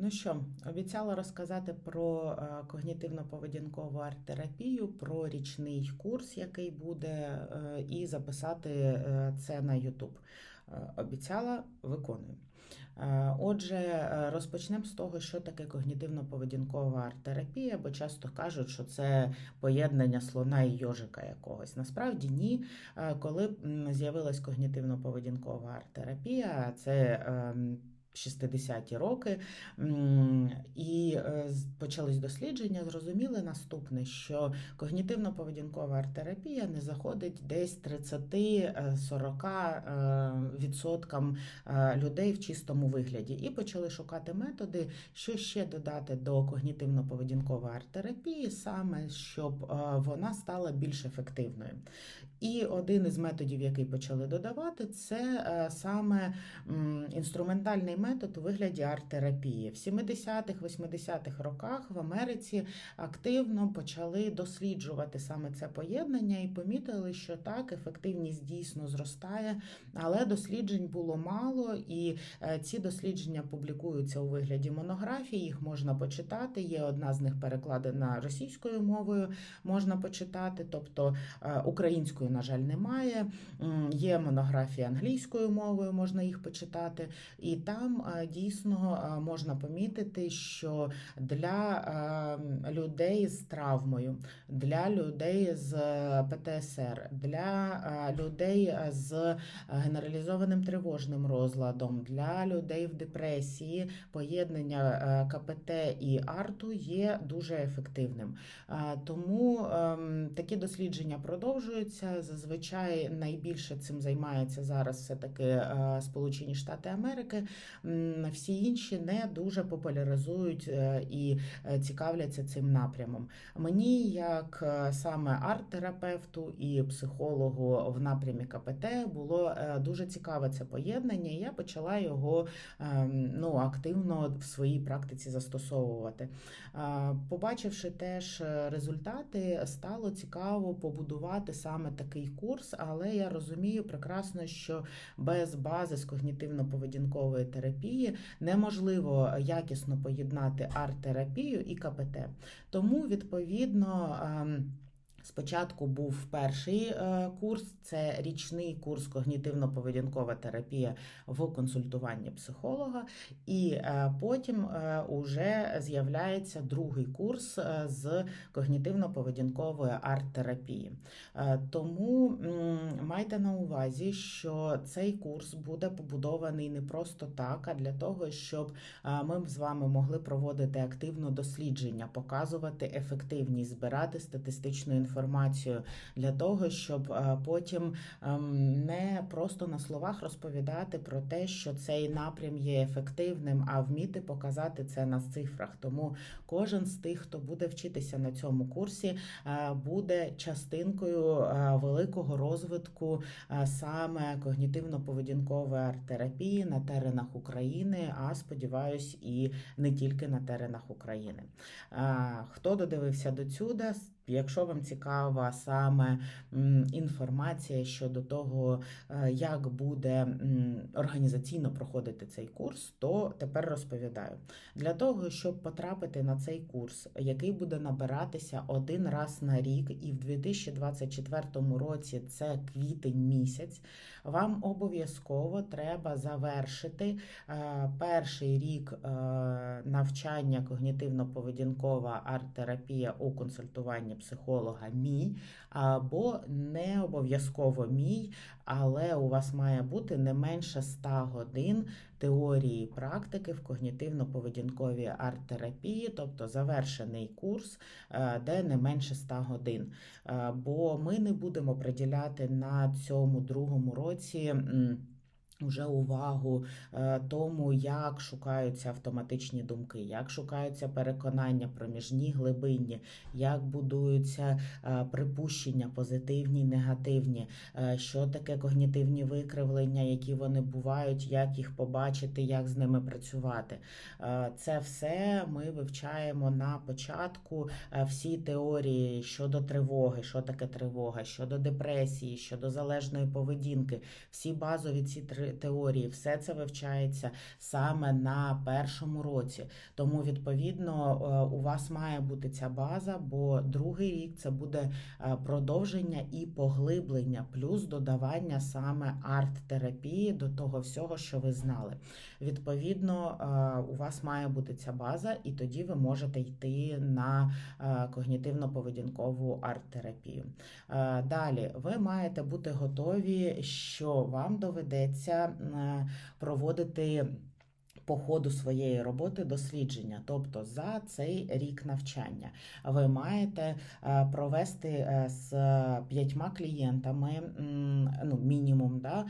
Ну що, обіцяла розказати про е, когнітивно-поведінкову арт-терапію, про річний курс, який буде, е, і записати е, це на. Е, Обіцяла, виконую. Отже, розпочнемо з того, що таке когнітивно-поведінкова арт-терапія, бо часто кажуть, що це поєднання слона і йожика якогось. Насправді ні. Коли з'явилась когнітивно-поведінкова арт-терапія, це ем, 60-ті роки, і е, почались дослідження, зрозуміли наступне, що когнітивно-поведінкова арт-терапія не заходить десь 30-40% е, людей в чистому вигляді. І почали шукати методи, що ще додати до когнітивно-поведінкової арт-терапії, саме щоб е, вона стала більш ефективною. І один із методів, який почали додавати, це е, саме інструментальний метод у вигляді арт-терапії. В 70-х, 80-х роках в Америці активно почали досліджувати саме це поєднання і помітили, що так, ефективність дійсно зростає, але досліджень було мало, і е, ці дослідження публікуються у вигляді монографій, їх можна почитати. Є одна з них перекладена російською мовою, можна почитати, тобто е, українською, на жаль, немає. Є монографії англійською мовою, можна їх почитати. І там е, дійсно е, можна помітити, що для е, людей з травмою, для людей з е, ПТСР, для людей з генералізованим тривожним розладом, для людей в депресії поєднання КПТ і арту є дуже ефективним. Тому ем, такі дослідження продовжуються. Зазвичай найбільше цим займається зараз все-таки е, Сполучені Штати Америки. Всі інші не дуже популяризують е, і е, цікавляться цим напрямом. Мені, як е, саме арт-терапевту і психологу в напрямі КПТ, було дуже цікаве це поєднання, і я почала його ем, ну, активно в своїй практиці застосовувати. Побачивши теж результати, стало цікаво побудувати саме такий курс, але я розумію прекрасно, що без бази з когнітивно-поведінкової терапії неможливо якісно поєднати арт-терапію і КПТ. Тому, відповідно, ем, Спочатку був перший е, курс, це річний курс когнітивно-поведінкова терапія в консультуванні психолога, і е, потім е, уже з'являється другий курс з когнітивно-поведінкової арт-терапії. Тому майте на увазі, що цей курс буде побудований не просто так, а для того, щоб ми з вами могли проводити активно дослідження, показувати ефективність, збирати статистичну інформацію для того, щоб е, потім ем, не просто на словах розповідати про те, що цей напрям є ефективним, а вміти показати це на цифрах. Тому кожен з тих, хто буде вчитися на цьому курсі, е, буде частинкою е, великого розвитку саме когнітивно-поведінкової арт-терапії на теренах України, а сподіваюсь, і не тільки на теренах України. Хто додивився до сюди? Якщо вам цікава саме інформація щодо того, е, як буде організаційно проходити цей курс, то тепер розповідаю. Для того, щоб потрапити на цей курс, який буде набиратися один раз на рік, і в 2024 році це квітень місяць, вам обов'язково треба завершити е, перший рік е, навчання когнітивно-поведінкова арт-терапія у консультуванні психолога мій, або не обов'язково мій, але у вас має бути не менше 100 годин теорії практики в когнітивно-поведінковій арт-терапії, тобто завершений курс, е, де не менше 100 годин. Е, Бо ми не будемо приділяти на цьому другому році. Уже увагу е, тому, як шукаються автоматичні думки, як шукаються переконання проміжні, глибинні, як будуються е, припущення, позитивні, негативні, е, що таке когнітивні викривлення, які вони бувають, як їх побачити, як з ними працювати. Це все ми вивчаємо на початку всі теорії щодо тривоги, що таке тривога, щодо депресії, щодо залежної поведінки. Всі базові ці три теорії, все це вивчається саме на першому році. Тому, відповідно, е, у вас має бути ця база, бо другий рік це буде е, продовження і поглиблення, плюс додавання саме арт-терапії до того всього, що ви знали. Відповідно, е, у вас має бути ця база, і тоді ви можете йти на когнітивно-поведінкову арт-терапію. Далі ви маєте бути готові, що вам доведеться е, проводити. По ходу своєї роботи дослідження, тобто за цей рік навчання, ви маєте е, провести е, з п'ятьма клієнтами, ну мінімум, да,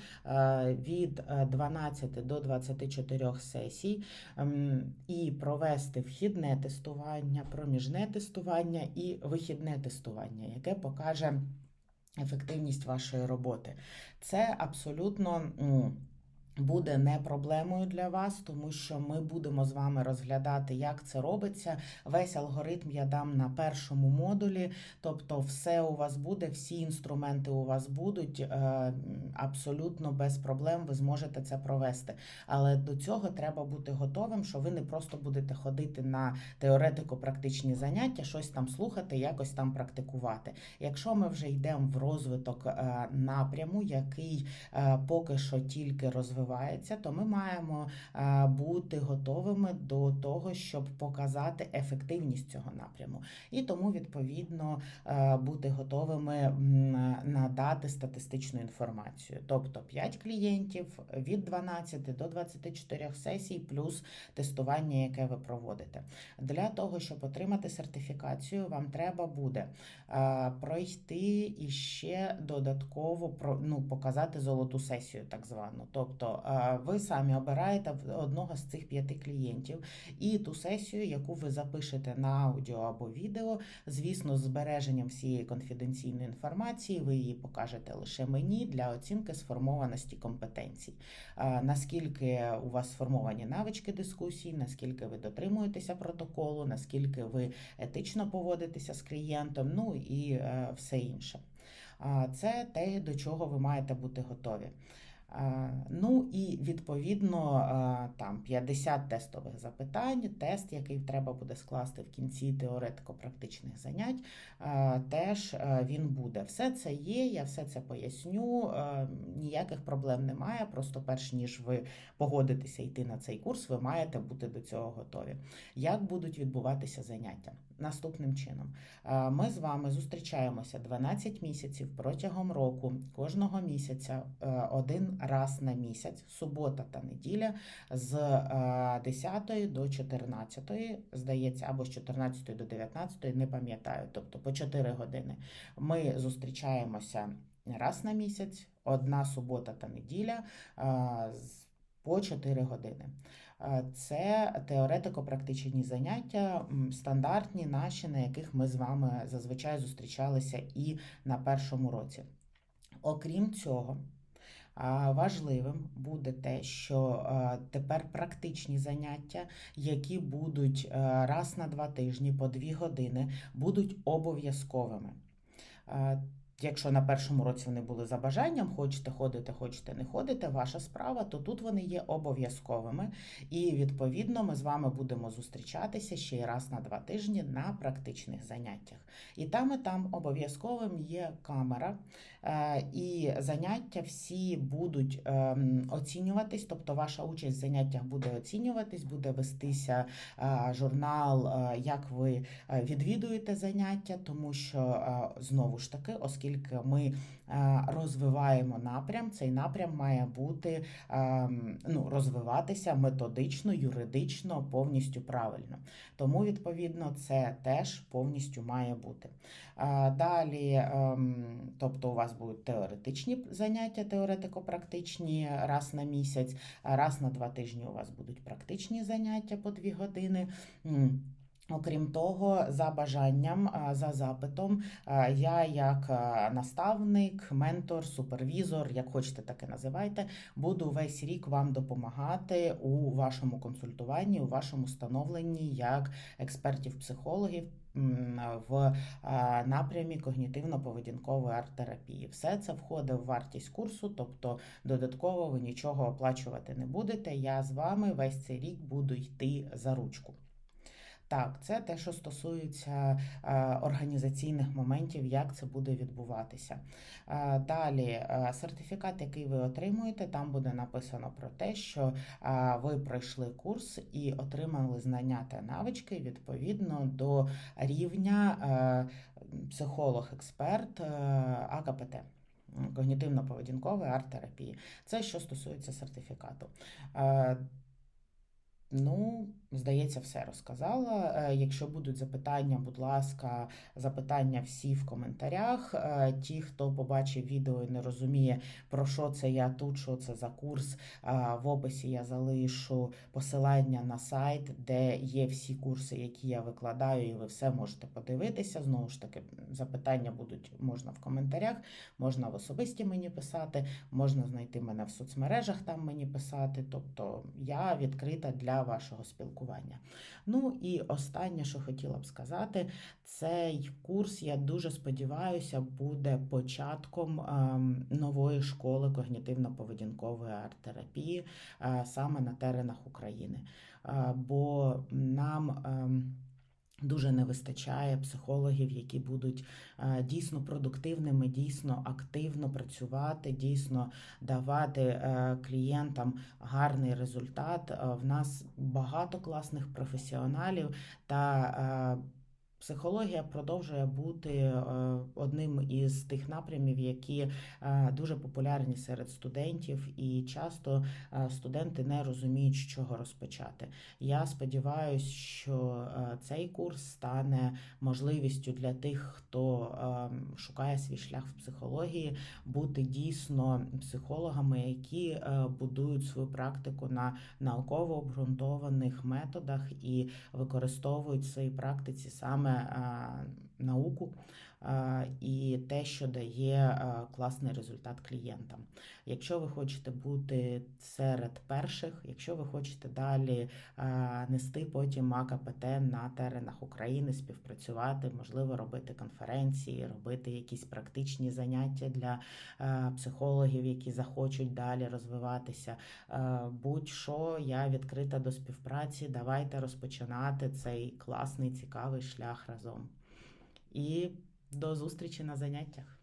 від е, 12 до 24 сесій, і провести вхідне тестування, проміжне тестування і вихідне тестування, яке покаже ефективність вашої роботи. Це абсолютно. Буде не проблемою для вас, тому що ми будемо з вами розглядати, як це робиться. Весь алгоритм я дам на першому модулі, тобто все у вас буде, всі інструменти у вас будуть е, абсолютно без проблем. Ви зможете це провести. Але до цього треба бути готовим, що ви не просто будете ходити на теоретико-практичні заняття, щось там слухати, якось там практикувати. Якщо ми вже йдемо в розвиток е, напряму, який е, поки що тільки розвивається, то ми маємо е, бути готовими до того, щоб показати ефективність цього напряму. І тому, відповідно, е, бути готовими надати статистичну інформацію. Тобто 5 клієнтів від 12 до 24 сесій, плюс тестування, яке ви проводите. Для того, щоб отримати сертифікацію, вам треба буде е, пройти і ще додатково ну, показати золоту сесію, так звану. Тобто ви самі обираєте одного з цих п'яти клієнтів і ту сесію, яку ви запишете на аудіо або відео, звісно, з збереженням всієї конфіденційної інформації, ви її покажете лише мені для оцінки сформованості компетенцій. Наскільки у вас сформовані навички дискусій, наскільки ви дотримуєтеся протоколу, наскільки ви етично поводитеся з клієнтом, ну і е, все інше. Це те, до чого ви маєте бути готові. А, Ну і відповідно там 50 тестових запитань, тест, який треба буде скласти в кінці теоретико-практичних занять, теж він буде. Все це є, я все це поясню. Ніяких проблем немає. Просто перш ніж ви погодитеся йти на цей курс, ви маєте бути до цього готові. Як будуть відбуватися заняття? Наступним чином. Е, Ми з вами зустрічаємося 12 місяців протягом року, кожного місяця е, один раз на місяць, субота та неділя, з е, 10 до 14, здається, або з 14 до 19, не пам'ятаю, тобто по 4 години. Ми зустрічаємося раз на місяць, одна субота та неділя е, по 4 години. Е, Це теоретико-практичні заняття, стандартні наші, на яких ми з вами зазвичай зустрічалися і на першому році. Окрім цього, важливим буде те, що е, тепер практичні заняття, які будуть е, раз на два тижні по дві години, будуть обов'язковими. Якщо на першому році вони були за бажанням, хочете ходити, хочете не ходити, ваша справа, то тут вони є обов'язковими. І відповідно ми з вами будемо зустрічатися ще й раз на два тижні на практичних заняттях. І там, і там обов'язковим є камера, е, і заняття всі будуть ем, оцінюватись, тобто ваша участь в заняттях буде оцінюватись, буде вестися е, журнал, е, як ви відвідуєте заняття, тому що знову ж таки, оскільки ми е, розвиваємо напрям, цей напрям має бути ем, ну, розвиватися методично, юридично, повністю правильно. Тому, відповідно, це теж повністю має бути. Е, Далі, тобто, у вас будуть теоретичні заняття, теоретико-практичні раз на місяць, раз на два тижні у вас будуть практичні заняття по дві години. Окрім того, за бажанням, за запитом, я як наставник, ментор, супервізор, як хочете, так і називайте, буду весь рік вам допомагати у вашому консультуванні, у вашому становленні як експертів-психологів в напрямі когнітивно-поведінкової арт-терапії. Все це входить в вартість курсу, тобто додатково ви нічого оплачувати не будете. Я з вами весь цей рік буду йти за ручку. Так, це те, що стосується е, організаційних моментів, як це буде відбуватися. Е, Далі, е, сертифікат, який ви отримуєте, там буде написано про те, що ви пройшли курс і отримали знання та навички відповідно до рівня психолог-експерт АКПТ. Когнітивно-поведінкової арт-терапії. Це що стосується сертифікату. Ну, здається, все розказала. Е, Якщо будуть запитання, будь ласка, запитання всі в коментарях. Е, Ті, хто побачив відео і не розуміє, про що це я тут, що це за курс. е, В описі я залишу посилання на сайт, де є всі курси, які я викладаю, і ви все можете подивитися. Знову ж таки, запитання будуть можна в коментарях, можна в особисті мені писати, можна знайти мене в соцмережах, там мені писати. Тобто я відкрита для вашого спілкування. Ну і останнє, що хотіла б сказати, цей курс, я дуже сподіваюся, буде початком ем, нової школи когнітивно-поведінкової арт-терапії е, саме на теренах України. Е, Бо нам. Дуже не вистачає психологів, які будуть е, дійсно продуктивними, дійсно активно працювати, дійсно давати е, клієнтам гарний результат. Е, В нас багато класних професіоналів та Психологія продовжує бути е, одним із тих напрямів, які е, дуже популярні серед студентів, і часто е, студенти не розуміють, з чого розпочати. Я сподіваюся, що цей курс стане можливістю для тих, хто шукає свій шлях в психології, бути дійсно психологами, які будують свою практику на науково обґрунтованих методах і використовують в своїй практиці саме е, науку і те, що дає е, класний результат клієнтам. Якщо ви хочете бути серед перших, якщо ви хочете далі е, нести потім АКПТ на теренах України, співпрацювати, можливо, робити конференції, робити якісь практичні заняття для е, психологів, які захочуть далі розвиватися. Е, Будь-що я відкрита до співпраці. Давайте розпочинати цей класний цікавий шлях разом. І до зустрічі на заняттях.